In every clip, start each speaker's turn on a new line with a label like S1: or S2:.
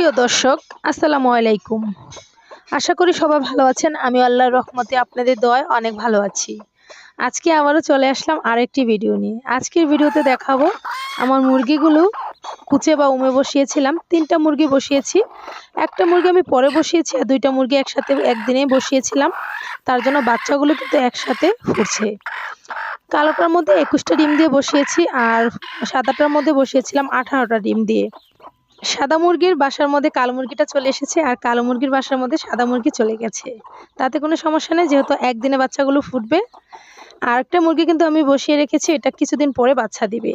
S1: প্রিয় দর্শক, আসসালামু আলাইকুম। আশা করি সবাই ভালো আছেন। আমি আল্লাহর রহমতে আপনাদের দোয়ায় অনেক ভালো আছি। আজকে আবারও চলে আসলাম আরেকটি ভিডিও নিয়ে। আজকের ভিডিওতে দেখাবো আমার মুরগিগুলো কুচে বা উমে বসিয়েছিলাম। তিনটা মুরগি বসিয়েছি। একটা মুরগি আমি পরে বসিয়েছি আর দুইটা মুরগি একসাথে একদিনেই বসিয়েছিলাম। তার জন্য বাচ্চাগুলো কিন্তু একসাথে ফুটছে। কালোটার মধ্যে একুশটা ডিম দিয়ে বসিয়েছি আর সাদাটার মধ্যে বসিয়েছিলাম আঠারোটা ডিম দিয়ে। সাদা মুরগির বাসার মধ্যে কালো মুরগিটা চলে এসেছে আর কালো মুরগির বাসার মধ্যে সাদা মুরগি চলে গেছে। তাতে কোনো সমস্যা নেই, যেহেতু একদিনে বাচ্চাগুলো ফুটবে। আর একটা মুরগি কিন্তু আমি বসিয়ে রেখেছি, এটা কিছুদিন পরে বাচ্চা দিবে।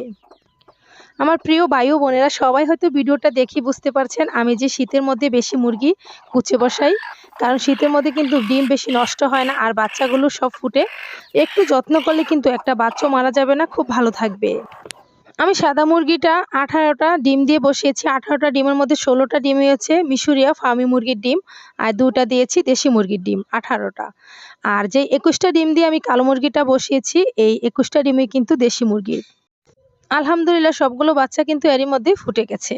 S1: আমার প্রিয় বায়ু বোনেরা, সবাই হয়তো ভিডিওটা দেখি বুঝতে পারছেন আমি যে শীতের মধ্যে বেশি মুরগি কুচে বসাই। কারণ শীতের মধ্যে কিন্তু ডিম বেশি নষ্ট হয় না, আর বাচ্চাগুলো সব ফুটে। একটু যত্ন করলে কিন্তু একটা বাচ্চা মারা যাবে না, খুব ভালো থাকবে। আমি সাদা মুরগিটা আঠারোটা ডিম দিয়ে বসিয়েছি। আঠারোটা ডিমের মধ্যে ষোলোটা ডিম হচ্ছে মিশরিয়া ফার্মি মুরগির ডিম আর দুটা দিয়েছি দেশি মুরগির ডিম, আঠারোটা। আর যে একুশটা ডিম দিয়ে আমি কালো মুরগিটা বসিয়েছি, এই একুশটা ডিমে কিন্তু দেশি মুরগির। আলহামদুলিল্লাহ সবগুলো বাচ্চা কিন্তু এরই মধ্যে ফুটে গেছে।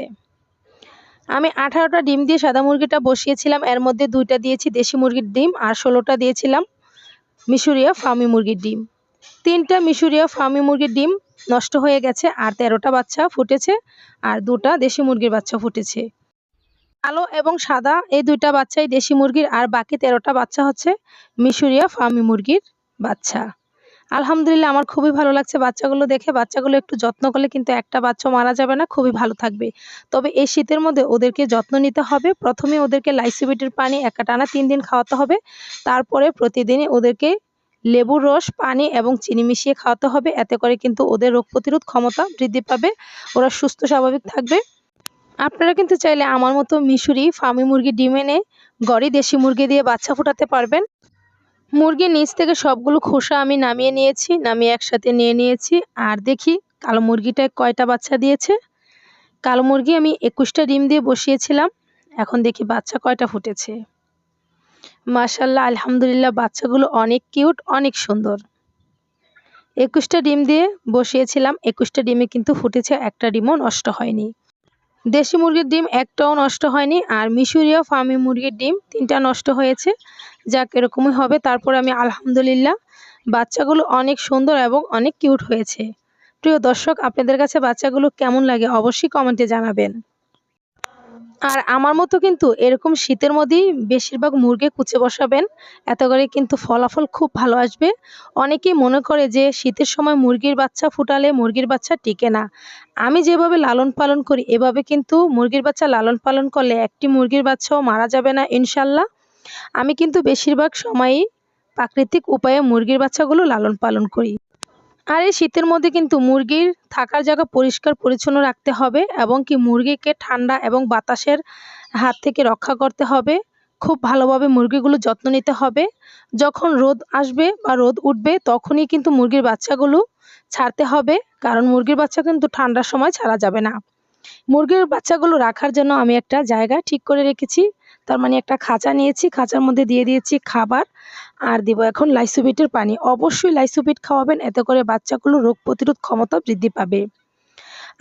S1: আমি আঠারোটা ডিম দিয়ে সাদা মুরগিটা বসিয়েছিলাম, এর মধ্যে দুইটা দিয়েছি দেশি মুরগির ডিম আর ষোলোটা দিয়েছিলাম মিশরিয়া ফার্মি মুরগির ডিম। তিনটা মিশরিয়া ফার্মি মুরগির ডিম নষ্ট হয়ে গেছে, আর তেরোটা বাচ্চা ফুটেছে, আর দুটা দেশি মুরগির বাচ্চা ফুটেছে। কালো এবং সাদা, এই দুইটা বাচ্চাই দেশি মুরগির, আর বাকি তেরোটা বাচ্চা হচ্ছে মিশরিয়া ফার্মি মুরগির বাচ্চা। আলহামদুলিল্লাহ, আমার খুবই ভালো লাগছে বাচ্চাগুলো দেখে। বাচ্চাগুলো একটু যত্ন করলে কিন্তু একটা বাচ্চা মারা যাবে না, খুবই ভালো থাকবে। তবে এই শীতের মধ্যে ওদেরকে যত্ন নিতে হবে। প্রথমে ওদেরকে লাইসিবিটের পানি একটা টানা তিন দিন খাওয়াতে হবে। তারপরে প্রতিদিনই ওদেরকে লেবুর রস, পানি এবং চিনি মিশিয়ে খাওয়াতে হবে। এতে করে কিন্তু ওদের রোগ প্রতিরোধ ক্ষমতা বৃদ্ধি পাবে, ওরা সুস্থ, স্বাভাবিক থাকবে। আপনারা কিন্তু চাইলে আমার মতো মিশুরি ফার্মি মুরগি, ডিম এনে গড়ি দেশি মুরগি দিয়ে বাচ্চা ফোটাতে পারবেন। মুরগির নিচ থেকে সবগুলো খোসা আমি নামিয়ে নিয়েছি, নামিয়ে একসাথে নিয়ে নিয়েছি। আর দেখি কালো মুরগিটায় কয়টা বাচ্চা দিয়েছে। কালো মুরগি আমি একুশটা ডিম দিয়ে বসিয়েছিলাম। এখন দেখি বাচ্চা কয়টা ফুটেছে। মাশাল্লাহ আলহামদুলিল্লাহ, বাচ্চাগুলো অনেক কিউট, অনেক সুন্দর। একুশটা ডিম দিয়ে বসিয়েছিলাম, একুশটা ডিমে কিন্তু ফুটেছে, একটা ডিমও নষ্ট হয়নি। দেশি মুরগির ডিম একটাও নষ্ট হয়নি, আর মিশরীয় ফার্মি মুরগির ডিম তিনটা নষ্ট হয়েছে, যাক এরকমই হবে। তারপর আমি আলহামদুলিল্লাহ, বাচ্চাগুলো অনেক সুন্দর এবং অনেক কিউট হয়েছে। প্রিয় দর্শক, আপনাদের কাছে বাচ্চাগুলো কেমন লাগে অবশ্যই কমেন্টে জানাবেন। আর আমার মতো কিন্তু এরকম শীতের মধ্যেই বেশিরভাগ মুরগি কুচে বসাবেন। এত করে কিন্তু ফলাফল খুব ভালো আসবে। অনেকেই মনে করে যে শীতের সময় মুরগির বাচ্চা ফুটালে মুরগির বাচ্চা টিকে না। আমি যেভাবে লালন পালন করি, এভাবে কিন্তু মুরগির বাচ্চা লালন পালন করলে একটি মুরগির বাচ্চাও মারা যাবে না, ইনশাল্লাহ। আমি কিন্তু বেশিরভাগ সময়ই প্রাকৃতিক উপায়ে মুরগির বাচ্চাগুলো লালন পালন করি। আর এই শীতের মধ্যে কিন্তু মুরগির থাকার জায়গা পরিষ্কার, পরিচ্ছন্ন রাখতে হবে এবং কি মুরগিকে ঠান্ডা এবং বাতাসের হাত থেকে রক্ষা করতে হবে। খুব ভালোভাবে মুরগিগুলো যত্ন নিতে হবে। যখন রোদ আসবে বা রোদ উঠবে তখনই কিন্তু মুরগির বাচ্চাগুলো ছাড়তে হবে, কারণ মুরগির বাচ্চা কিন্তু ঠান্ডার সময় ছাড়া যাবে না। মুরগির বাচ্চাগুলো রাখার জন্য আমি একটা জায়গা ঠিক করে রেখেছি। তার মানে একটা খাঁচা নিয়েছি, খাঁচার মধ্যে দিয়ে দিয়েছি খাবার আর দিব এখন লাইসোবিটের পানি। অবশ্যই লাইসোবিট খাওয়াবেন, এতে করে বাচ্চাগুলো রোগ প্রতিরোধ ক্ষমতা বৃদ্ধি পাবে।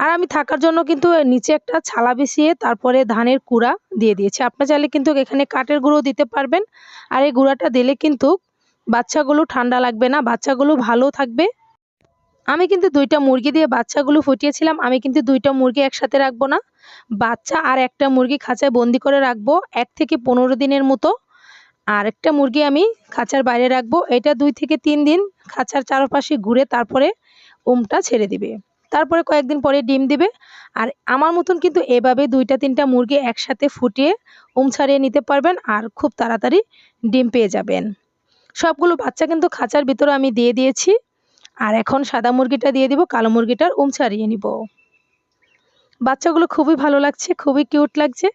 S1: আর আমি থাকার জন্য কিন্তু নিচে একটা ছালা বিছিয়ে তারপরে ধানের কুড়া দিয়ে দিয়েছি। আপনার চাইলে কিন্তু এখানে কাঠের গুঁড়ো দিতে পারবেন। আর এই গুঁড়াটা দিলে কিন্তু বাচ্চাগুলো ঠান্ডা লাগবে না, বাচ্চাগুলো ভালো থাকবে। আমি কিন্তু দুইটা মুরগি দিয়ে বাচ্চাগুলো ফুটিয়েছিলাম। আমি কিন্তু দুইটা মুরগি একসাথে রাখব না। বাচ্চা আর একটা মুরগি খাঁচায় বন্দি করে রাখব, এক থেকে পনেরো দিনের মতো। আর একটা মুরগি আমি খাঁচার বাইরে রাখব। এটা দুই থেকে তিন দিন খাঁচার চারপাশে ঘুরে তারপরে উমটা ছেড়ে দিবে। তারপরে কয়েকদিন পরে ডিম দিবে। আর আমার মতন কিন্তু এভাবে দুইটা, তিনটা মুরগি একসাথে ফুটিয়ে উম ছাড়িয়ে নিতে পারবেন আর খুব তাড়াতাড়ি ডিম পেয়ে যাবেন। সবগুলো বাচ্চা কিন্তু খাঁচার ভিতরে আমি দিয়ে দিয়েছি। আর এখন সাদা মুরগিটা দিয়ে দিব, কালো মুরগিটার উম ছাড়িয়ে নিব। বাচ্চাগুলো খুবই ভালো লাগছে, খুবই কিউট লাগছে।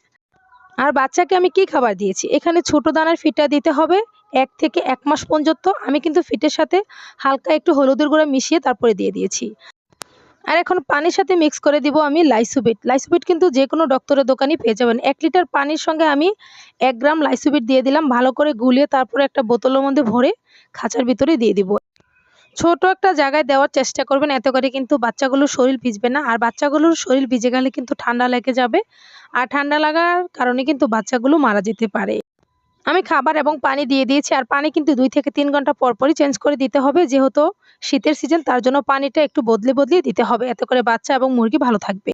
S1: আর বাচ্চাকে আমি কি খাবার দিয়েছি? এখানে ছোট দানার ফিটা দিতে হবে, এক থেকে এক মাস পর্যন্ত আমি কিন্তু ফিটের সাথে হালকা একটু হলুদের গুঁড়া মিশিয়ে তারপরে দিয়ে দিয়েছি। আর এখন পানির সাথে মিক্স করে দিব আমি লাইসোবিট। লাইসোবিট কিন্তু যে কোনো ডক্টরের দোকানই পেয়ে যাবেন। এক লিটার পানির সঙ্গে আমি এক গ্রাম লাইসোবিট দিয়ে দিলাম, ভালো করে গুলিয়ে তারপরে একটা বোতলের মধ্যে ভরে খাঁচার ভিতরে দিয়ে দিব। ছোট একটা জায়গায় দেওয়ার চেষ্টা করবেন। এতে করে কিন্তু বাচ্চাগুলোর শরীর ভিজবে না। আর বাচ্চাগুলোর শরীর ভিজে গেলে কিন্তু ঠান্ডা লেগে যাবে। আর ঠান্ডা লাগার কারণে কিন্তু বাচ্চাগুলো মারা যেতে পারে। আমি খাবার এবং পানি দিয়ে দিয়েছি। আর পানি কিন্তু দুই থেকে তিন ঘণ্টা পরপরই চেঞ্জ করে দিতে হবে। যেহেতু শীতের সিজন, তার জন্য পানিটা একটু বদলে বদলে দিতে হবে। এতে করে বাচ্চা এবং মুরগি ভালো থাকবে।